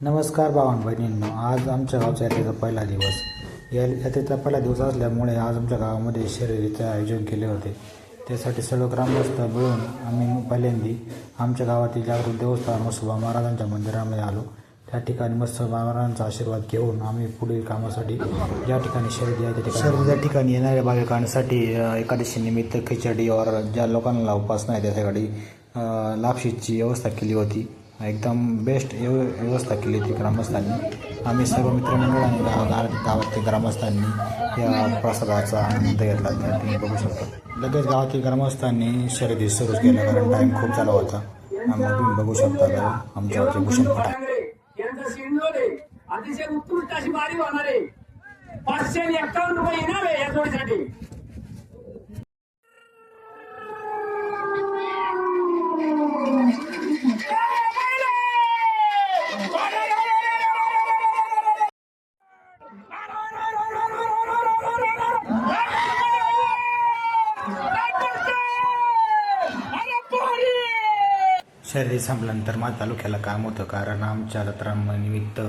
नमस्कार भावान बहिणींनो आज आमच्या गावचा यात्रेचा पहिला दिवस. या यात्रेचा पहिला दिवस असल्यामुळे आज आमच्या गावामध्ये शर्यतीचे आयोजन केले होते. त्यासाठी सर्व ग्रामस्थ मिळून आम्ही पहिल्यांदी आमच्या गावातील जागृत देवस्थान मसोबा महाराजांच्या मंदिरामध्ये आलो. त्या ठिकाणी मस्त महाराजांचा आशीर्वाद घेऊन आम्ही पुढील कामासाठी ज्या ठिकाणी शर्यती आहे त्या ठिकाणी सर्व त्या ठिकाणी येणाऱ्या भाविकांसाठी अ, एकादशी निमित्त खिचडी और ज्या लोकांना उपास नाही त्याच्यासाठी लापशीची व्यवस्था केली होती. एकदम बेस्ट व्यव व्यवस्था केली होती ग्रामस्थांनी. आम्ही सर्व मित्रमंडळांनी गाव गाव- गावातील ग्रामस्थांनी या प्रसादाचा आनंद घेतला. त्या तुम्ही बघू शकता. लगेच गावातील ग्रामस्थांनी शर्यती सुरूच केल्या कारण टाईम खूप झाला होता. आम्ही तुम्ही बघू शकता गाव आमच्यावरती भूषण पटा अतिशय उत्कृष्ट अशी बारी होणार आहे. पाचशे आणि एक्कावन्न रुपये इनाम आहे या जोडीसाठी. शर्यती संपल्यानंतर माझ्या तालुक्याला काम होतं. कारण आमच्या जत्रांनिमित्त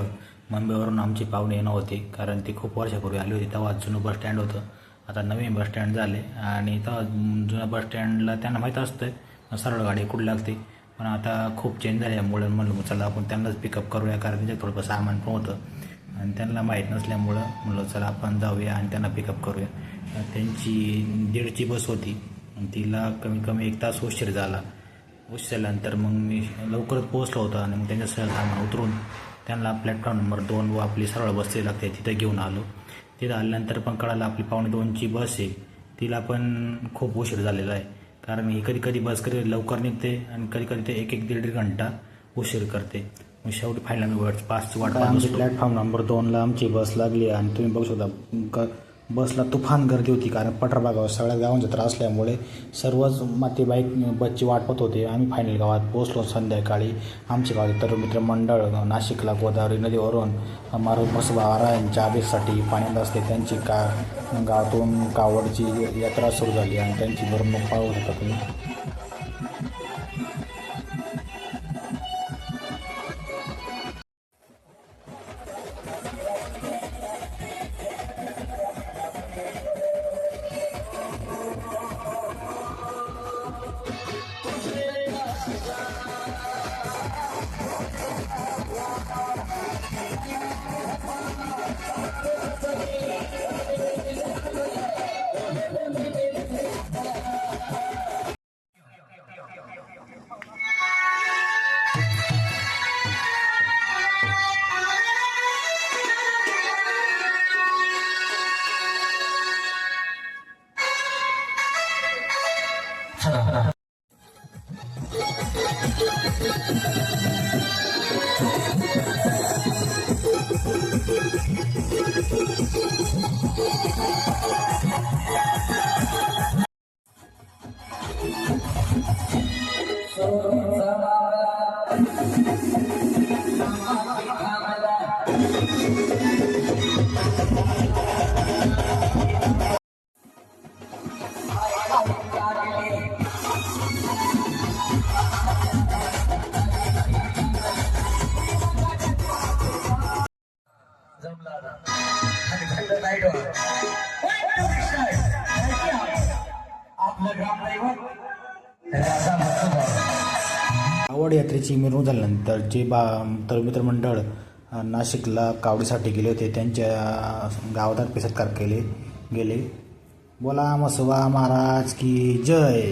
मुंबईवरून आमची पाहुणे येणं होते. कारण ती खूप वर्षापूर्वी आली होती. तेव्हा जुनं बस स्टँड होतं. आता नवीन बस स्टँड झाले. आणि तेव्हा जुनं बस स्टँडला त्यांना माहीत असतं सरळ गाडी कुठं लागते? पण आता खूप चेंज झाल्यामुळं म्हणलं चला आपण त्यांनाच पिकअप करूया. कारण त्यांच्यात थोडंसं सामान पण होतं. आणि त्यांना माहीत नसल्यामुळं म्हणलं चला आपण जाऊया आणि त्यांना पिकअप करूया. त्यांची दीडची बस होती. आणि तिला कमीत कमी एक तास उशीर झाला. उशीर झाल्यानंतर मग मी लवकरच पोहोचलो होतो आणि मग त्यांच्या सामान उतरून त्यांना प्लॅटफॉर्म नंबर दोन व आपली सरळ बसची लागते तिथं घेऊन आलो. तिथं आल्यानंतर पण कळालं आपली पावणे दोनची बस आहे. तिला पण खूप उशीर झालेला आहे. कारण ही कधी कधी बस कधी लवकर निघते आणि कधी कधी ते एक एक दीड दीड घंटा उशीर करते. मग शेवटी फायनल वेळ पाचची वाट आमची प्लॅटफॉर्म नंबर दोनला आमची बस लागली आणि तुम्ही बघू शकता बसला तुफान गर्दी होती कारण पठारभागावर सगळ्या गावांचा त्रास असल्यामुळे सर्वच माते बाईक बसची वाट पाहत होते. आम्ही फायनल गावात पोहोचलो संध्याकाळी. आमचे गाव तर मित्र मंडळ नाशिकला गोदावरी नदीवरून मारुत मसोबा यांच्या आदेशासाठी पाण्यात असते त्यांची का गावातून कावडची यात्रा सुरू झाली आणि त्यांची मिरवणूक पाहू शकता तुम्ही. आपलं ग्रामदैवत आवड यात्रेची मिरवणूक झाल्यानंतर जे बा तर मित्रमंडळ नाशिकला कावडीसाठी गेले होते त्यांच्या गावात सत्कार केले गेले. बोला मसवा महाराज की जय.